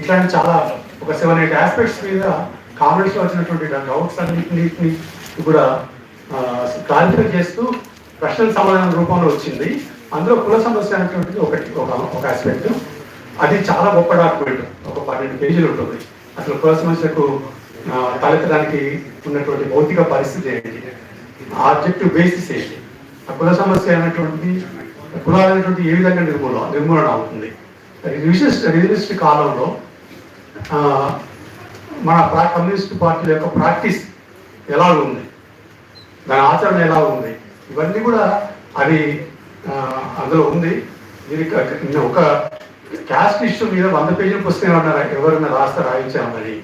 ఇట్లాంటి చాలా ఒక సెవెన్ ఎయిట్ ఆస్పెక్ట్స్ మీద కామెంట్స్లో వచ్చినటువంటి డౌట్స్ అన్నింటిని కూడా క్లారిఫై చేస్తూ ప్రశ్నల సమాధానం రూపంలో వచ్చింది. అందులో కుల సమస్య అనేటువంటిది ఒకటి ఒక ఒక ఆస్పెక్ట్ అది చాలా గొప్ప డాక్యుమెంట్ ఒక పన్నెండు పేజీలు ఉంటుంది. అసలు కుల సమస్యకు తలెత్తడానికి ఉన్నటువంటి భౌతిక పరిస్థితి ఏంటి? ఆబ్జెక్టివ్ బేసిస్ ఏంటి? ఆ కుల సమస్య అనేటువంటిది కులాలనేటువంటి ఏ విధంగా నిర్మూలన నిర్మూలన అవుతుంది? విశిష్ట రిజిస్ట్ కాలంలో మన ప్రా కమ్యూనిస్ట్ పార్టీల యొక్క ప్రాక్టీస్ ఎలా ఉంది? దాని ఆచరణ ఎలా ఉంది? ఇవన్నీ కూడా అది అందులో ఉంది. దీనికి ఒక- ఒక క్యాస్ట్ ఇష్యూ మీద వంద పేజీల పుస్తకం ఏమన్నా ఎవరైనా రాస్తే రాయించామని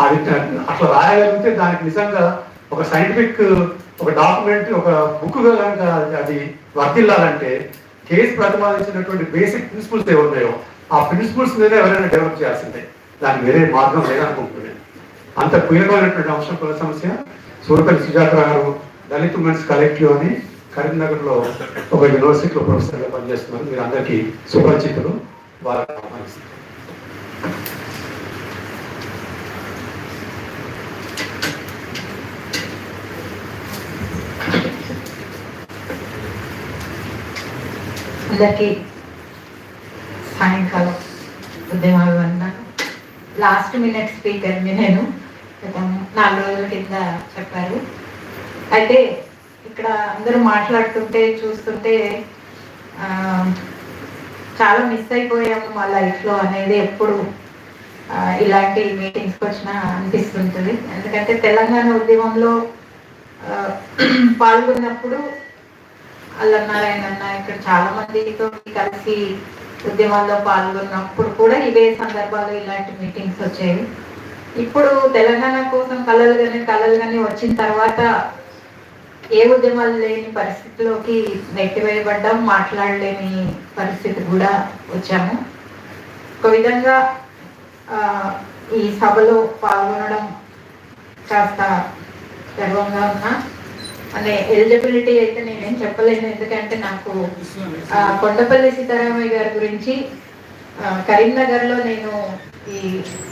అది అట్లా రాయగలిగితే దానికి నిజంగా ఒక సైంటిఫిక్ ఒక డాక్యుమెంట్ ఒక బుక్ కనుక అది వర్తిల్లాలంటే కేసు ప్రతిపాదించినటువంటి బేసిక్ ప్రిన్సిపల్స్ ఏమున్నాయో ఆ ప్రిన్సిపల్స్ మీద ఎవరైనా డెవలప్ చేయాల్సిందే. దానికి వేరే మార్గం లేదనుకుంటున్నాను. అంత కీలకమైనటువంటి అంశం కుల సమస్య సూరపల్లి సుజాత గారు దళిత్ ఉమెన్స్ కలెక్టివ్ అని కరీంనగర్లో ఒక యూనివర్సిటీలో ప్రొఫెసర్గా పనిచేస్తున్నారు. మీరు అందరికీ సుపరిచితులు వారు అందరికీ సాయంకాలం ఉద్యమాలు అన్న లాస్ట్ మినిట్ స్పీకర్ని నేను నాలుగు రోజుల కింద చెప్పారు. అయితే ఇక్కడ అందరూ మాట్లాడుతుంటే చూస్తుంటే చాలా మిస్ అయిపోయాము మా లైఫ్లో అనేది ఎప్పుడు ఇలాంటి మీటింగ్స్కి వచ్చినా అనిపిస్తుంటుంది. ఎందుకంటే తెలంగాణ ఉద్యమంలో పాల్గొన్నప్పుడు అల్లనారాయణ అన్న ఇక్కడ చాలా మందితో కలిసి ఉద్యమాల్లో పాల్గొన్నప్పుడు కూడా ఇవే సందర్భాలు ఇలాంటి మీటింగ్స్ వచ్చేవి. ఇప్పుడు తెలంగాణ కోసం కళలు కానీ కళలు కానీ వచ్చిన తర్వాత ఏ ఉద్యమాలు లేని పరిస్థితిలోకి నెట్టివేయబడ్డం మాట్లాడలేని పరిస్థితి కూడా వచ్చాము. ఒక విధంగా ఈ సభలో పాల్గొనడం కాస్త గర్వంగా ఉన్నా. అనే ఎలిజిబిలిటీ అయితే నేనేం చెప్పలేను. ఎందుకంటే నాకు ఆ, కొండపల్లి సీతారామయ్య గారి గురించి కరీంనగర్లో నేను ఈ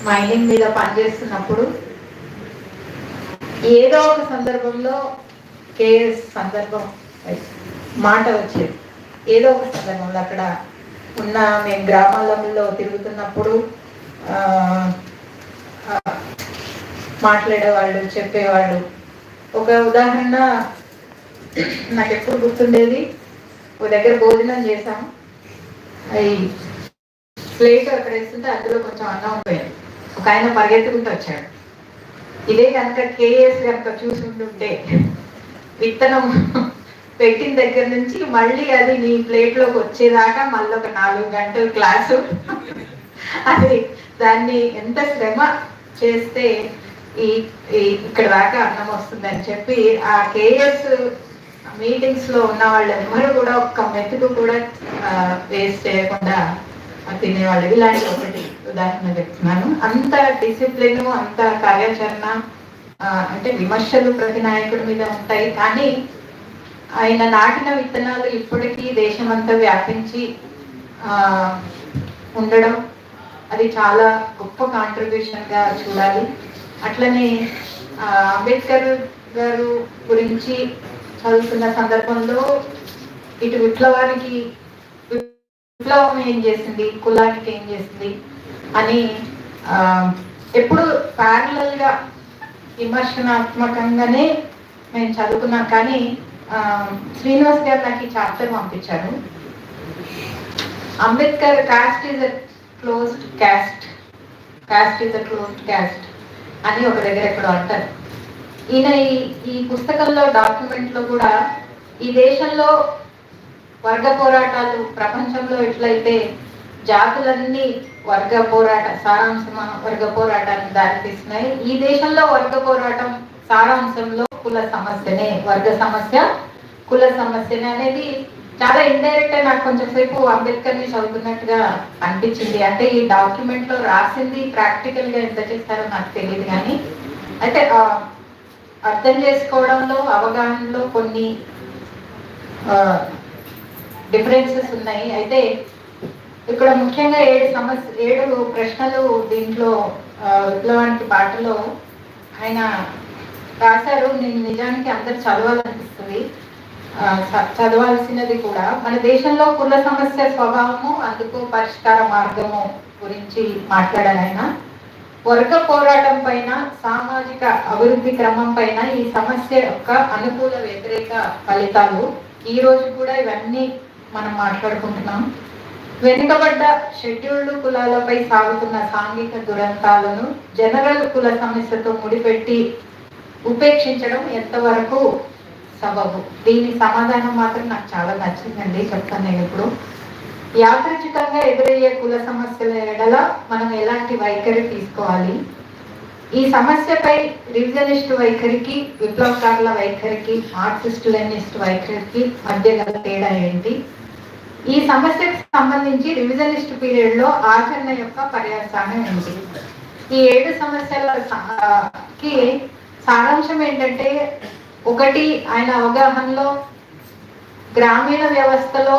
మైనింగ్ మీద పనిచేస్తున్నప్పుడు ఏదో ఒక సందర్భంలో కేఎస్ సందర్భం మాట వచ్చేది. ఏదో ఒక సందర్భంలో అక్కడ ఉన్న మేము గ్రామాలలో తిరుగుతున్నప్పుడు ఆ, మాట్లాడేవాళ్ళు చెప్పేవాళ్ళు ఒక ఉదాహరణ నాకు ఎప్పుడు గుర్తుండేది. ఒక దగ్గర భోజనం చేసాం అవి ప్లేట్ అక్కడ వేస్తుంటే అందులో కొంచెం అన్నం పోయింది. ఒక ఆయన పరిగెత్తుకుంటూ వచ్చాడు. ఇదే కనుక కేఎస్ కనుక చూసుకుంటుంటే విత్తనం పెట్టిన దగ్గర నుంచి మళ్ళీ అది నీ ప్లేట్లోకి వచ్చేదాకా మళ్ళీ ఒక నాలుగు గంటల క్లాసు. అది దాన్ని ఎంత శ్రమ చేస్తే ఈ ఈ- ఇక్కడ దాకా అన్నం వస్తుందని చెప్పి ఆ కేఎస్ మీటింగ్స్లో ఉన్న వాళ్ళు కూడా ఒక్క మెతుకు కూడా వేస్ట్ చేయకుండా తినేవాళ్ళు. ఇలాంటి ఒకటి ఉదాహరణ చెప్తున్నాను. అంత డిసిప్లిన్ అంత కార్యాచరణ అంటే విమర్శలు ప్రతి నాయకుడి మీద ఉంటాయి. కానీ ఆయన నాటిన విత్తనాలు ఇప్పటికీ దేశమంతా వ్యాపించి ఉండడం అది చాలా గొప్ప కాంట్రిబ్యూషన్గా చూడాలి. అట్లనే అంబేద్కర్ గారు గురించి చదువుతున్న సందర్భంలో ఇటు విప్లవానికి విప్లవం ఏం చేసింది కులానికి ఏం చేసింది అని ఎప్పుడు ప్యారలల్గా విమర్శనాత్మకంగానే నేను చదువుకున్నా కానీ శ్రీనివాస్ గారు నాకు ఈ చాప్టర్ పంపించారు. Ambedkar caste is a closed caste caste is a closed caste అని ఒక దగ్గర ఎక్కడో అంటారు. ఈయన ఈ ఈ పుస్తకంలో డాక్యుమెంట్లో కూడా ఈ దేశంలో వర్గ పోరాటాలు ప్రపంచంలో ఎట్లయితే జాతులన్నీ వర్గ పోరాట సారాంశం వర్గ పోరాటానికి దారితీస్తున్నాయి ఈ దేశంలో వర్గ పోరాటం సారాంశంలో కుల సమస్యనే వర్గ సమస్య కుల సమస్యనే అనేది చాలా ఇండైరెక్ట్ నాకు కొంచెం సేపు అంబేద్కర్ని చదువుతున్నట్టుగా అనిపించింది. అంటే ఈ డాక్యుమెంట్లో రాసింది ప్రాక్టికల్గా ఎంత చేస్తారో నాకు తెలియదు కానీ అయితే అర్థం చేసుకోవడంలో అవగాహనలో కొన్ని డిఫరెన్సెస్ ఉన్నాయి. అయితే ఇక్కడ ముఖ్యంగా ఏడు సమస్య ఏడు ప్రశ్నలు దీంట్లో విప్లవానికి పాటలో ఆయన రాశారు. నేను నిజానికి అందరు చదవాలనిపిస్తుంది. చదవాల్సినది కూడా. మన దేశంలో కుల సమస్య స్వభావము అందుకు పరిష్కార మార్గము గురించి మాట్లాడాలైనా వర్గ పోరాటం పైన సామాజిక అభివృద్ధి క్రమం పైన ఈ సమస్య యొక్క అనుకూల వ్యతిరేక ఫలితాలు ఈ రోజు కూడా ఇవన్నీ మనం మాట్లాడుకుంటున్నాం. వెనుకబడ్డ షెడ్యూల్డ్ కులాలపై సాగుతున్న సాంఘిక దురంతాలను జనరల్ కుల సమస్యతో ముడిపెట్టి ఉపేక్షించడం ఎంతవరకు సబబు. దీని సమాధానం మాత్రం నాకు చాలా నచ్చిందండి. చెప్తాను నేను ఇప్పుడు. యాదృచ్ఛికంగా ఎదురయ్యే కుల సమస్యల ఎడల మనం ఎలాంటి వైఖరి తీసుకోవాలి? ఈ సమస్యపై రివిజనిస్ట్ వైఖరికి విప్లవకారుల వైఖరికి మార్క్సిస్ట్ లెనిస్ట్ వైఖరికి మధ్య గల తేడా ఏంటి? ఈ సమస్యకు సంబంధించి రివిజనిస్ట్ పీరియడ్లో ఆచరణ యొక్క పర్యాసానం ఏంటి? ఈ ఏడు సమస్యల కి సారాంశం ఏంటంటే ఒకటి ఆయన అవగాహనలో గ్రామీణ వ్యవస్థలో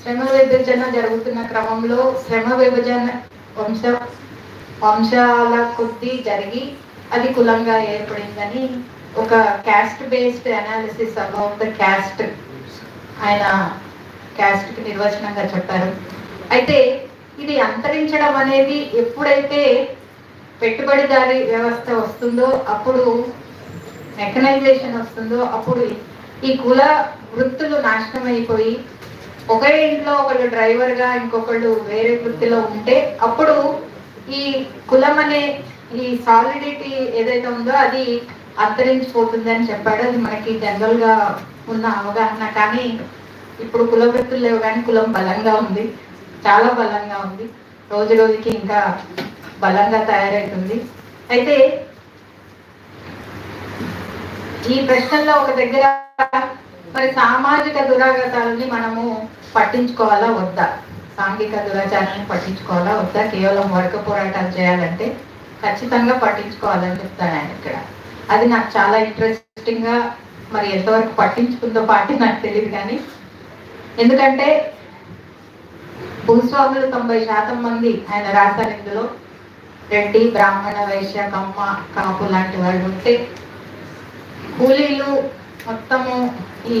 శ్రమ విభజన జరుగుతున్న క్రమంలో శ్రమ విభజన వంశ వంశాల కొద్దీ జరిగి అది కులంగా ఏర్పడిందని ఒక caste based analysis about the caste ఆయన క్యాస్ట్కి నిర్వచనంగా చెప్పారు. అయితే ఇది అంతరించడం అనేది ఎప్పుడైతే పెట్టుబడిదారీ వ్యవస్థ వస్తుందో అప్పుడు మెకనైజేషన్ వస్తుందో అప్పుడు ఈ కుల వృత్తులు నాశనం అయిపోయి ఒకే ఇంట్లో ఒకళ్ళు డ్రైవర్గా ఇంకొకళ్ళు వేరే వృత్తిలో ఉంటే అప్పుడు ఈ కులం అనే ఈ సాలిడిటీ ఏదైతే ఉందో అది అంతరించిపోతుంది అని చెప్పాడు. అది మనకి జనరల్గా ఉన్న అవగాహన. కానీ ఇప్పుడు కుల వృత్తులు లేవు కానీ కులం బలంగా ఉంది. చాలా బలంగా ఉంది. రోజు రోజుకి ఇంకా బలంగా తయారవుతుంది అయితే ఈ ప్రశ్నల్లో ఒక దగ్గర మరి సామాజిక దురాగతాలని మనము పట్టించుకోవాలా వద్దా? సాంఘిక దురాచారాన్ని పట్టించుకోవాలా వద్దా? కేవలం వర్గ పోరాటాలు చేయాలంటే ఖచ్చితంగా పట్టించుకోవాలని చెప్తాను ఆయన ఇక్కడ. అది నాకు చాలా ఇంట్రెస్టింగ్గా మరి ఎంతవరకు పట్టించుకుందో పాటి నాకు తెలియదు కానీ ఎందుకంటే భూస్వాములు తొంభై శాతం మంది ఆయన రాశారు ఇందులో. రెడ్డి బ్రాహ్మణ వైశ్య కమ్మ కాపు లాంటి వాళ్ళు ఉంటే కూలీలు మొత్తము ఈ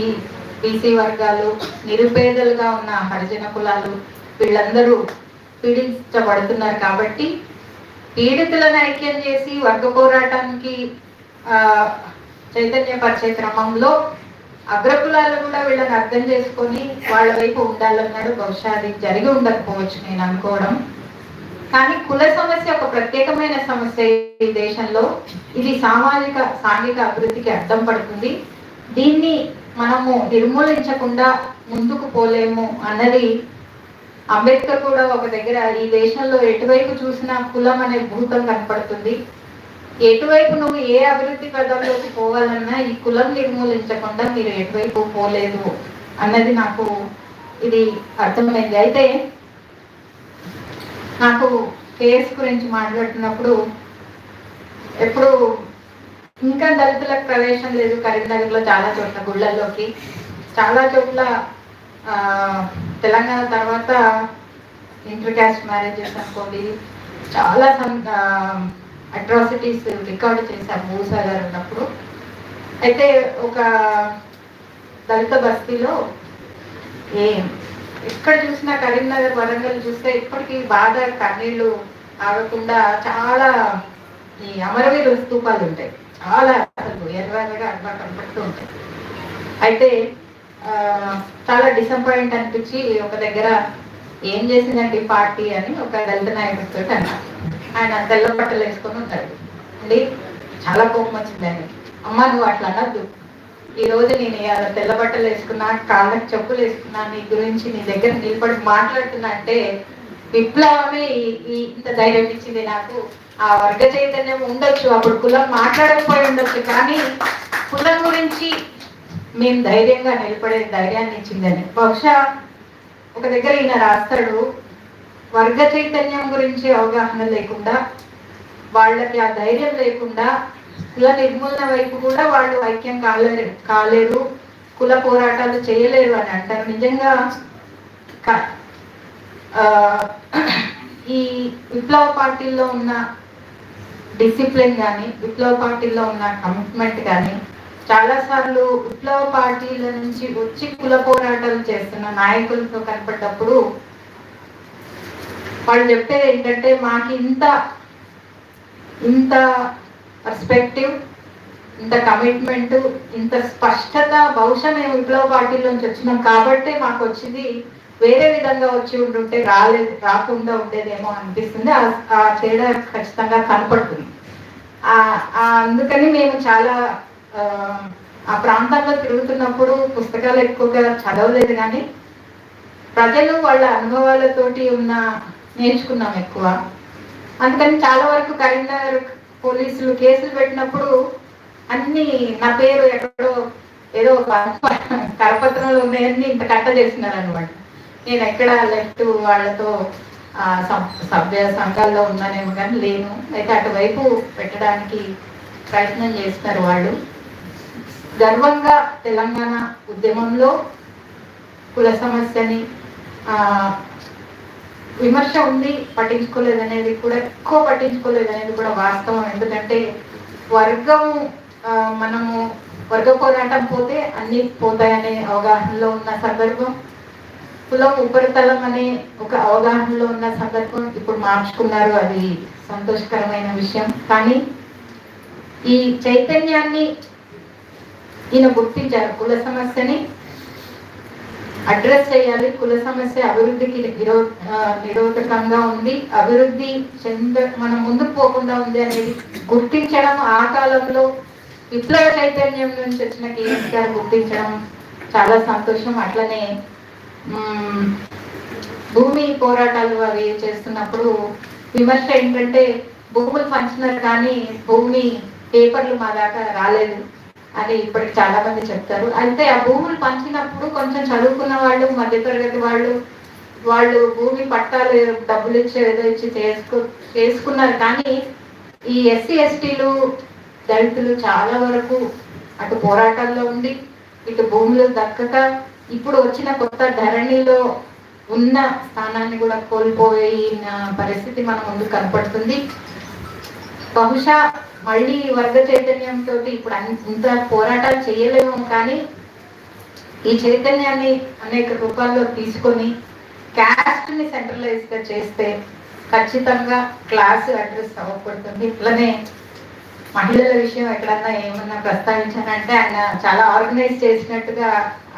బీసీ వర్గాలు నిరుపేదలుగా ఉన్న హరిజన కులాలు వీళ్ళందరూ పీడించబడుతున్నారు కాబట్టి పీడితులను ఐక్యం చేసి వర్గ పోరాటానికి ఆ, చైతన్యపరిచే క్రమంలో అగ్రకులాలు కూడా వీళ్ళని అర్థం చేసుకొని వాళ్ళ వైపు ఉండాలన్నాడు బహుశా అది జరిగి ఉండకపోవచ్చు నేను అనుకోవడం. కానీ కుల సమస్య ఒక ప్రత్యేకమైన సమస్య ఈ దేశంలో. ఇది సామాజిక సాంఘిక అభివృద్ధికి అర్థం పడుతుంది. దీన్ని మనము నిర్మూలించకుండా ముందుకు పోలేము అన్నది అంబేద్కర్ కూడా ఒక దగ్గర ఈ దేశంలో ఎటువైపు చూసినా కులం అనే భూతం కనపడుతుంది. ఎటువైపు నువ్వు ఏ అభివృద్ధి పదంలోకి పోవాలన్నా ఈ కులం నిర్మూలించకుండా మీరు ఎటువైపు పోలేదు అన్నది నాకు ఇది అర్థమైంది. అయితే నాకు కేసు గురించి మాట్లాడుతున్నప్పుడు ఎప్పుడు ఇంకా దళితులకు ప్రవేశం లేదు కరీంనగర్లో చాలా చోట్ల గుళ్ళల్లోకి. చాలా చోట్ల తెలంగాణ తర్వాత ఇంటర్ క్యాస్ట్ మ్యారేజెస్ అనుకోండి చాలా అట్రాసిటీస్ రికార్డ్ చేశారు మూసా గారు ఉన్నప్పుడు. అయితే ఒక దళిత బస్తీలో ఏ ఎక్కడ చూసినా కరీంనగర్ వరంగల్ చూస్తే ఇప్పటికీ బాధ కన్నీళ్ళు ఆగకుండా చాలా ఈ అమరవీరు స్తూపాలు ఉంటాయి. చాలా అసలు ఎర్రగా అట్లా కనపడుతూ ఉంటాయి. అయితే చాలా డిసప్పాయింట్ అనిపించి ఒక దగ్గర ఏం చేసిందండి పార్టీ అని ఒక దళిత నాయకుడితో అన్నారు ఆయన తెల్ల బట్టలు వేసుకొని ఉంటాడు. అండి చాలా కోపం వచ్చింది ఆయన అమ్మ నువ్వు అట్లా అనద్దు. ఈ రోజు నేను ఇవాళ తెల్ల బట్టలు వేసుకున్నా కాళ్ళకి చెప్పులు వేసుకున్నా నీ గురించి నీ దగ్గర నిలబడి మాట్లాడుతున్నా అంటే విప్లవమే ఇంత ధైర్యం ఇచ్చింది నాకు. ఆ వర్గ చైతన్యం ఉండొచ్చు అప్పుడు కులం మాట్లాడకపోయి ఉండొచ్చు కానీ కులం గురించి మేము ధైర్యంగా నిలబడే ధైర్యాన్ని ఇచ్చిందని. బహుశా ఒక దగ్గర ఈయన రాస్తాడు వర్గ చైతన్యం గురించి అవగాహన లేకుండా వాళ్ళకి ఆ ధైర్యం లేకుండా కుల నిర్మూలన వైపు కూడా వాళ్ళు ఐక్యం కాలేరు కాలేరు. కుల పోరాటాలు చేయలేరు అని అంటారు. నిజంగా ఆ, ఈ విప్లవ పార్టీల్లో ఉన్న డిసిప్లిన్ కానీ విప్లవ పార్టీల్లో ఉన్న కమిట్మెంట్ కానీ చాలాసార్లు విప్లవ పార్టీల నుంచి వచ్చి కుల పోరాటాలు చేస్తున్న నాయకులతో కనపడ్డప్పుడు వాళ్ళు చెప్పేది ఏంటంటే మాకు ఇంత ఇంత పర్స్పెక్టివ్ ఇంత కమిట్మెంట్ ఇంత స్పష్టత బహుశా మేము విప్లవ పార్టీలోంచి వచ్చినాం కాబట్టి మాకు వచ్చింది వేరే విధంగా వచ్చి ఉంటుంటే రాలేదు రాకుండా ఉండేదేమో అనిపిస్తుంది. ఆ- తేడా ఖచ్చితంగా కనపడుతుంది. అందుకని మేము చాలా ఆ, ఆ ప్రాంతాల్లో తిరుగుతున్నప్పుడు పుస్తకాలు ఎక్కువగా చదవలేదు కానీ ప్రజలు వాళ్ళ అనుభవాలతోటి ఉన్న నేర్చుకున్నాం ఎక్కువ. అందుకని చాలా వరకు కరీంనగర్ పోలీసులు కేసులు పెట్టినప్పుడు అన్ని నా పేరు ఎక్కడో ఏదో ఒక కరపత్రంలో ఉన్నాయన్నీ ఇంత కట్ట చేస్తున్నారు అనమాట నేను ఎక్కడ లెఫ్ట్ వాళ్ళతో సభ్య సంఘాల్లో ఉన్నానేమో కానీ లేను. అయితే అటువైపు పెట్టడానికి ప్రయత్నం చేస్తున్నారు వాళ్ళు. గర్వంగా తెలంగాణ ఉద్యమంలో కుల సమస్యని విమర్శ ఉంది పట్టించుకోలేదు అనేది కూడా ఎక్కువ పట్టించుకోలేదు అనేది కూడా వాస్తవం. ఎందుకంటే వర్గం మనము వర్గ పోరాటం పోతే అన్ని పోతాయనే అవగాహనలో ఉన్న సందర్భం. కులం ఉపరితలం అనే ఒక అవగాహనలో ఉన్న సందర్భం ఇప్పుడు మార్చుకున్నారు అది సంతోషకరమైన విషయం. కానీ ఈ చైతన్యాన్ని ఈయన గుర్తించారు కుల సమస్యని. అడ్రస్ చేయాలి. కుల సమస్య అభివృద్ధికి నిరో నిరోధకంగా ఉంది. అభివృద్ధి చెంద మనం ముందుకు పోకుండా ఉంది అనేది గుర్తించడం ఆ కాలంలో విప్లవ చైతన్యం నుంచి వచ్చిన కేఎస్ గారు గుర్తించడం చాలా సంతోషం. అట్లనే భూమి పోరాటాలు అవి చేస్తున్నప్పుడు విమర్శ ఏంటంటే భూములు పంచినారు కానీ భూమి పేపర్లు మా దాకా రాలేదు. అని ఇప్పటికి చాలా మంది చెప్తారు. అయితే ఆ భూములు పంచినప్పుడు కొంచెం చదువుకున్న వాళ్ళు మధ్యతరగతి వాళ్ళు వాళ్ళు భూమి పట్టాలు డబ్బులు ఇచ్చి ఏదో ఇచ్చి చేసుకు చేసుకున్నారు. కానీ ఈ ఎస్సీ ఎస్టీలు దళితులు చాలా వరకు అటు పోరాటాల్లో ఉండి ఇటు భూములు దక్కక ఇప్పుడు వచ్చిన కొత్త ధరణిలో ఉన్న స్థానాన్ని కూడా కోల్పోయిన పరిస్థితి మన ముందు కనపడుతుంది. బహుశా మళ్ళీ వర్గ చైతన్యంతో ఇప్పుడు ఇంత పోరాటాలు చేయలేము కానీ ఈ చైతన్యాన్ని అనేక రూపాల్లో తీసుకొని క్యాస్ట్ని సెంట్రలైజ్గా చేస్తే ఖచ్చితంగా క్లాస్ అడ్రస్ అవ్వబడుతుంది ఇట్లనే మహిళల విషయం ఎక్కడన్నా ఏమన్నా ప్రస్తావించానంటే ఆయన చాలా ఆర్గనైజ్ చేసినట్టుగా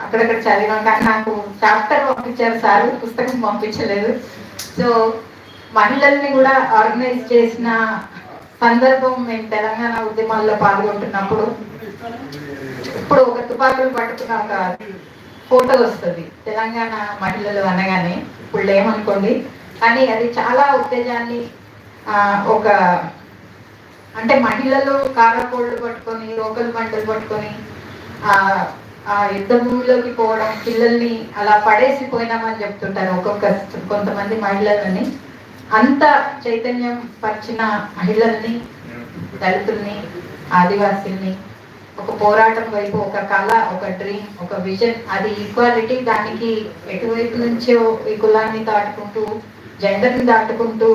అక్కడక్కడ చదివాం. కానీ నాకు చాప్టర్ పంపించారు సార్ పుస్తకం పంపించలేదు. సో మహిళల్ని కూడా ఆర్గనైజ్ చేసిన సందర్భం మేము తెలంగాణ ఉద్యమాల్లో పాల్గొంటున్నప్పుడు ఇప్పుడు ఒక తుపాకులు పట్టుకున్న ఒక ఫోటో వస్తుంది. తెలంగాణ మహిళలు అనగానే ఇప్పుడు లేమనుకోండి కానీ అది చాలా ఉత్తేజాన్ని ఒక అంటే మహిళలు కారకోళ్ళు పట్టుకొని రోకలు మంటలు పట్టుకొని ఆ యుద్ధ భూమిలోకి పోవడం పిల్లల్ని అలా పడేసి పోయినామని చెప్తుంటారు ఒక్కొక్క కొంతమంది మహిళలని. అంత చైతన్యం పరిచిన మహిళల్ని దళితుల్ని ఆదివాసీల్ని ఒక పోరాటం వైపు ఒక కళ ఒక డ్రీమ్ ఒక విజన్ అది ఈక్వాలిటీ దానికి ఎటువైపు నుంచో ఈ కులాన్ని దాటుకుంటూ జెండర్ని దాటుకుంటూ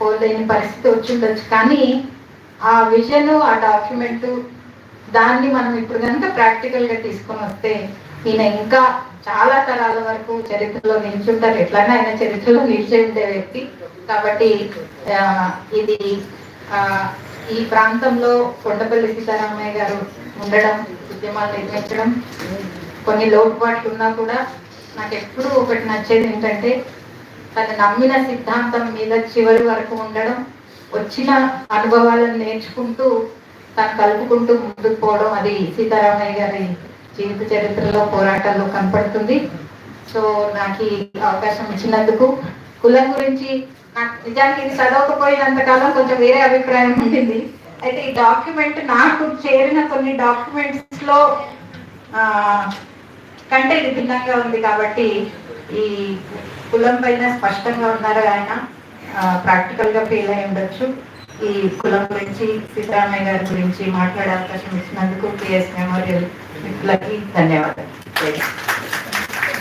పోలేని పరిస్థితి వచ్చి ఉండొచ్చు. కానీ ఆ విజన్ ఆ డాక్యుమెంట్ దాన్ని మనం ఇప్పుడు కనుక ప్రాక్టికల్గా తీసుకొని వస్తే ఈయన ఇంకా చాలా తరాల వరకు చరిత్రలో నిల్చుంటారు. ఎట్లన్నా ఆయన చరిత్రలో నిలిచి ఉండే వ్యక్తి. కాబట్టి ఇది ఈ ప్రాంతంలో కొండపల్లి సీతారామయ్య గారు ఉండడం ఉద్యమాలు నిర్మించడం కొన్ని లోటుపాట్లు ఉన్నా కూడా నాకు ఎప్పుడూ ఒకటి నచ్చేది ఏంటంటే తను నమ్మిన సిద్ధాంతం మీద చివరి వరకు ఉండడం వచ్చిన అనుభవాలను నేర్చుకుంటూ తను కలుపుకుంటూ ముందుకు పోవడం అది సీతారామయ్య గారి జీవిత చరిత్రలో పోరాటాల్లో కనపడుతుంది. సో నాకు ఈ అవకాశం ఇచ్చినందుకు కులం గురించి నాకు నిజానికి ఇది చదవకపోయినంత కాలం కొంచెం వేరే అభిప్రాయం ఉండింది. అయితే ఈ డాక్యుమెంట్ నాకు చేరిన కొన్ని డాక్యుమెంట్స్లో కంటే ఇది భిన్నంగా ఉంది కాబట్టి ఈ కులం పైన స్పష్టంగా ఉన్నారు ఆయన? ప్రాక్టికల్గా ఫెయిల్ అయి ఉండొచ్చు. ఈ కులం గురించి సీతారామయ్య గారి గురించి మాట్లాడే అవకాశం ఇచ్చినందుకు పిఎస్ మెమోరియల్ మిత్రులకి ధన్యవాదాలు.